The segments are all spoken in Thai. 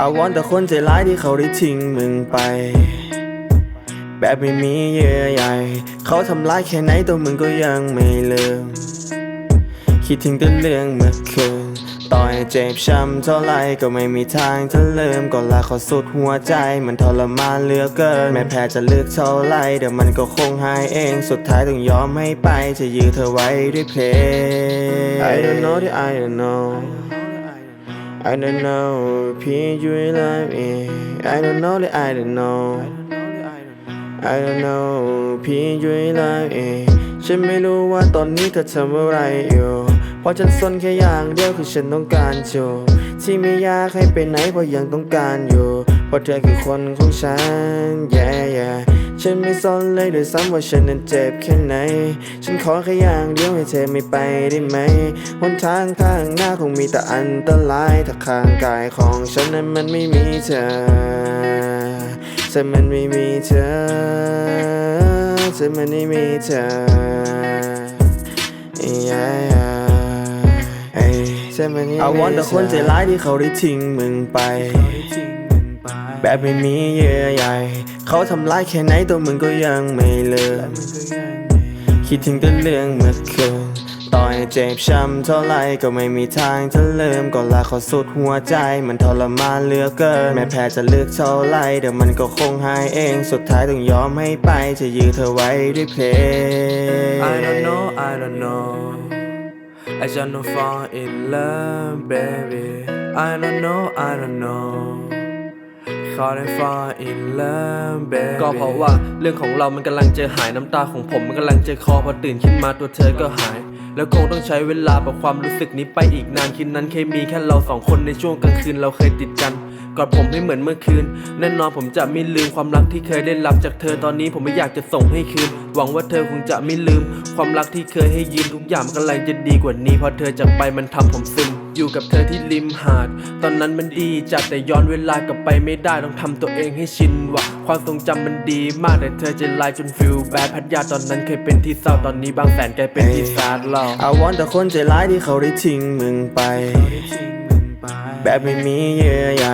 อาวอนแต่คนใจร้ายที่เขาได้ทิ้งมึงไป แบบไม่มีเยื่อใยเขาทำร้ายแค่ไหนตัวมึงก็ยังไม่ลืมคิดถึงแต่เรื่องเมื่อคืนต่อให้เจ็บช้ำเท่าไรก็ไม่มีทางจะลืมก็รักเขาสุดหัวใจ มันทรมานเหลือเกิน แม้แพ้จะเลือกเท่าไรเดี๋ยวมันก็คงหายเอง สุดท้ายต้องยอมให้ไปจะยื้อเธอไว้ด้วยเพลง I don't know that I don't know I don't know พี่อยู่ในไลฟ์เอง I don't know that I don't know I don't know พี่อยู่ในไลฟ์เองฉันไม่รู้ว่าตอนนี้เธอทำอะไรอยู่เพราะฉันสนแค่อย่างเดียวคือฉันต้องการจูบที่ไม่อยากให้ไปไหนเพราะยังต้องการอยู่เพราะเธอคือคนของฉัน yeah yeah ฉันไม่สนเลยด้วยซ้ำว่าฉันนั้นเจ็บแค่ไหน ฉันขอแค่อย่างเดียวให้เธอไม่ไปได้ไหมหนทางข้างหน้าคงมีแต่อันตรายถ้าข้างกายของฉันนั้นมันไม่มีเธอแต่มันไม่มีเธอแต่มันไม่มีเธอ yeah yeah เอ้ไม่มีเอ I want แต่คนใจร้ายที่เขาได้ทิ้งมึงไป แบบไม่มีเยื่อใยเขาทำร้ายแค่ไหนตัวมึงก็ยังไม่เลิกคิดถึงแต่เรื่องเมื่อคืนต่อให้เจ็บช้ำเท่าไรก็ไม่มีทางจะลืมก็รักเขาสุดหัวใจมันทรมานเหลือเกิน แม้แพ้จะเลือกเท่าไรเดี๋ยวมันก็คงหายเอง สุดท้ายต้องยอมให้ไปจะยื้อเธอไว้ด้วยเพลง I don't know, I don't know. I just don't fall in love, baby. I don't know, I don't know. Can't fall in love, baby. ก็เพราะว่าเรื่องของเรามันกำลังจะหายน้ำตาของผมมันกำลังจะคอพอตื่นขึ้นมาตัวเธอก็หาย แล้วคงต้องใช้เวลาปรับความรู้สึกนี้ไปอีกนานคืนนั้นเคยมีแค่เราสองคนในช่วงกลางคืนเราเคยติดกัน กอดผมให้เหมือนเมื่อคืน แน่นอนผมจะไม่ลืมความรักที่เคยได้รับจากเธอตอนนี้ผมไม่อยากจะส่งให้คืน หวังว่าเธอคงจะไม่ลืม ความรักที่เคยให้ยืมทุกอย่างมันกำลังจะดีกว่านี้เพราะเธอจากไปมันทำผมซึมอยู่กับเธอที่ริมหาด ตอนนั้นมันดีจัดแต่ย้อนเวลากลับไปไม่ได้ต้องทำตัวเองให้ชินวะความทรงจำมันดีมากแต่เธอใจะลายจนฟิลแบดพัทยาตอนนั้นเคยเป็นที่เศร้าตอนนี้บางแสนกลายเป็นที่แซดเรา I want แต่คนใจร้ายที่เขาได้ทิ้งมึงไป แบบไม่มีเยื่อใย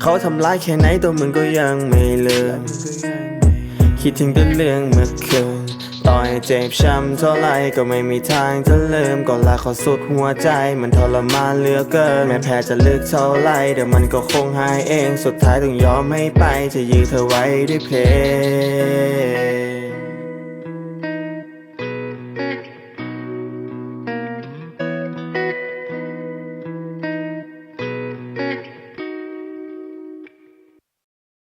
เขาทำร้ายแค่ไหนตัวมึงก็ยังไม่เลิกคิดถึงแต่เรื่องเมื่อคืนต่อให้เจ็บช้ำเท่าไรก็ไม่มีทางจะลืมก็รักเขาสุดหัวใจมันทรมานเหลือเกินแม้แพ้จะลือกเท่าไรเดี๋ยวมันก็คงหายเอง สุดท้ายต้องยอมให้ไปจะยื้อเธอไว้ด้วยเพลง